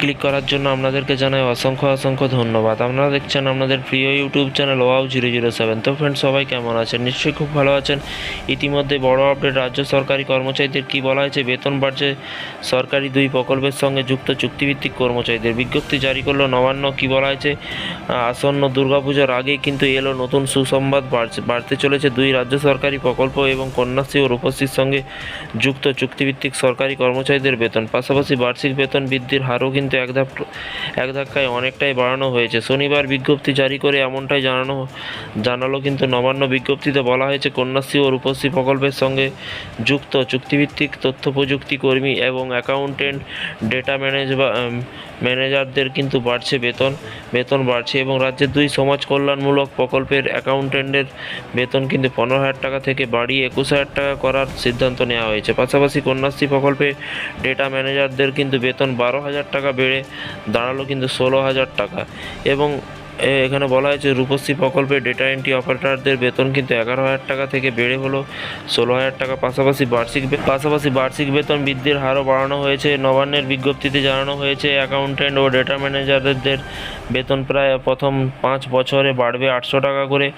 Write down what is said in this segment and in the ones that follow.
Click করার জন্য আপনাদেরকে জানাই অসংখ্য অসংখ্য ধন্যবাদ। আপনারা দেখছেন আপনাদের প্রিয় YouTube channel wow zero zero seven. তো ফ্রেন্ড সবাই কেমন আছেন? নিশ্চয়ই খুব ভালো আছেন। ইতিমধ্যে বড় আপডেট রাজ্য সরকারি কর্মচারীদের কি বলা হয়েছে? বেতন বাড়ছে সরকারি দুই প্রকল্পের সঙ্গে যুক্ত চুক্তিভিত্তিক কর্মচারীদের। বিজ্ঞপ্তি জারি করল নবান্ন, কি বলা হয়েছে? আসন্ন দুর্গাপুজোর আগেই কিন্তু এলো নতুন সুসংবাদ। বাড়ছে, বাড়তে চলেছে দুই রাজ্য সরকারি প্রকল্প এবং কন্যাশ্রী ও রূপশ্রীর সঙ্গে যুক্ত চুক্তিভিত্তিক সরকারি কর্মচারীদের বেতন। পাশাপাশি বার্ষিক বেতন বৃদ্ধির হারও কিন্তু এক ধাপ এক ধাক্কায় অনেকটাই বাড়ানো হয়েছে। শনিবার বিজ্ঞপ্তি জারি করে এমনটাই জানানো জানালো কিন্তু নবান্ন বিজ্ঞপ্তিতে বলা হয়েছে, কন্যাশ্রী ও রূপশ্রী প্রকল্পের সঙ্গে যুক্ত চুক্তিভিত্তিক তথ্য প্রযুক্তি কর্মী এবং অ্যাকাউন্টেন্ট, ডেটা ম্যানেজ ম্যানেজারদের কিন্তু বাড়ছে বেতন বেতন বাড়ছে এবং রাজ্যের দুই সমাজ কল্যাণমূলক প্রকল্পের অ্যাকাউন্টেন্টের বেতন কিন্তু পনেরো হাজার টাকা থেকে বাড়িয়ে একুশ হাজার টাকা করার সিদ্ধান্ত নেওয়া হয়েছে। পাশাপাশি কন্যাশ্রী প্রকল্পে ডেটা ম্যানেজারদের কিন্তু বেতন বারো হাজার টাকা বেড়ে দাঁড়াল কিন্তু ষোলো হাজার টাকা। এবং এখানে বলা হয়েছে, রূপশ্রী প্রকল্পে ডেটা এন্ট্রি অপারেটরদের বেতন কিন্তু এগারো হাজার টাকা থেকে বেড়ে হলো। ষোলো হাজার টাকা পাশাপাশি বার্ষিক পাশাপাশি বার্ষিক বেতন বৃদ্ধির হারও বাড়ানো হয়েছে। নবান্নের বিজ্ঞপ্তিতে জানানো হয়েছে অ্যাকাউন্টেন্ট ও ডেটা ম্যানেজারদের বেতন প্রায় প্রথম পাঁচ বছরে বাড়বে আটশো টাকা করে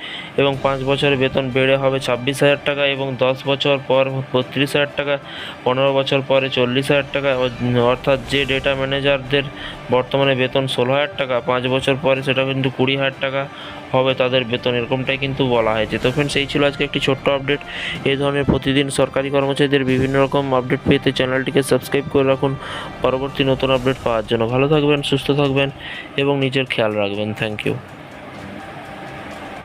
এবং পাঁচ বছরে বেতন বেড়ে হবে ছাব্বিশ হাজার টাকা এবং দশ বছর পর বত্রিশ হাজার টাকা, পনেরো বছর পরে চল্লিশ হাজার টাকা অর্থাৎ যে ডেটা ম্যানেজারদের বর্তমানে বেতন ষোলো হাজার টাকা, পাঁচ বছর পরে সেটা কিন্তু কুড়ি হাজার টাকা হবে তাদের বেতন, এরকমটাই কিন্তু বলা হয়েছে। তো ফ্রেন্ডস এই ছিল আজকে একটি ছোট্ট আপডেট এই ধরনের প্রতিদিন সরকারি কর্মচারীদের বিভিন্ন রকম আপডেট পেতে চ্যানেলটিকে সাবস্ক্রাইব করে রাখুন। পরবর্তী নতুন আপডেট পাওয়ার জন্য। ভালো থাকবেন, সুস্থ থাকবেন এবং নিজের খেয়াল রাখবেন। Thank you